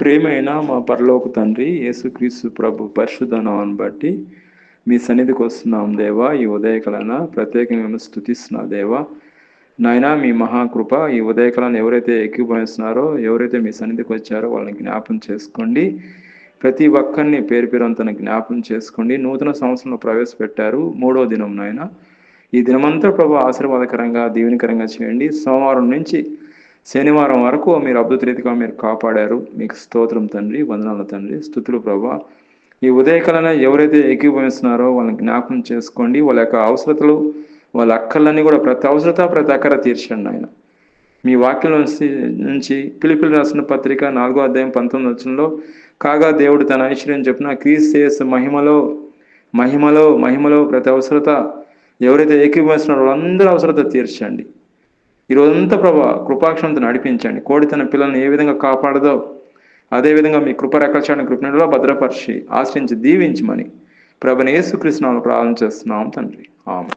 ప్రేమైన మా పరలోక తండ్రి యేసుక్రీస్తు ప్రభు పరిశుద్ధ నామాన్ని బట్టి మీ సన్నిధికి వస్తున్నాం దేవా. ఈ ఉదయకలన ప్రత్యేకంగా స్థుతిస్తున్నా దేవా. నాయన మీ మహాకృప ఈ ఉదయకాలను ఎవరైతే ఎక్కిపోయిస్తున్నారో ఎవరైతే మీ సన్నిధికి వచ్చారో వాళ్ళని జ్ఞాపం చేసుకోండి. ప్రతి ఒక్కరిని పేరు పేరంతన జ్ఞాపం చేసుకోండి. నూతన సంవత్సరంలో ప్రవేశపెట్టారు. మూడో దినం నాయన. ఈ దినమంతా ప్రభు ఆశీర్వాదకరంగా దీవెనికరంగా చేయండి. సోమవారం నుంచి శనివారం వరకు మీరు అద్భుతరీతిగా మీరు కాపాడారు. మీకు స్తోత్రం తండ్రి వందనాల తండ్రి స్థుతులు ప్రభా. ఈ ఉదయకాలన ఎవరైతే ఏకీభవిస్తున్నారో వాళ్ళని జ్ఞాపకం చేసుకోండి. వాళ్ళ యొక్క అవసరతలు వాళ్ళ అక్కర్లన్నీ కూడా ప్రతి అవసరత ప్రతి అక్కర తీర్చండి ఆయన. మీ వాక్యం నుంచి నుంచి పిలిపిలి రాసిన పత్రిక నాలుగో అధ్యాయం పంతొమ్మిది వచ్చంలో కాగా దేవుడు తన ఐశ్వర్యం చెప్పిన క్రీస్తు మహిమలో మహిమలో మహిమలో ప్రతి అవసరత ఎవరైతే ఏకీభవిస్తున్నారో వాళ్ళందరూ అవసరత తీర్చండి. ఈ రోజంతా ప్రభా కృపాక్షణతో నడిపించండి. కోడి తన పిల్లల్ని ఏ విధంగా కాపాడదో అదేవిధంగా మీ కృప రక్షణ కృపణలో భద్రపరిచి ఆశ్రయించి దీవించమని ప్రభుని యేసుకృష్ణ ప్రారంభం చేస్తున్నాం తండ్రి. ఆమె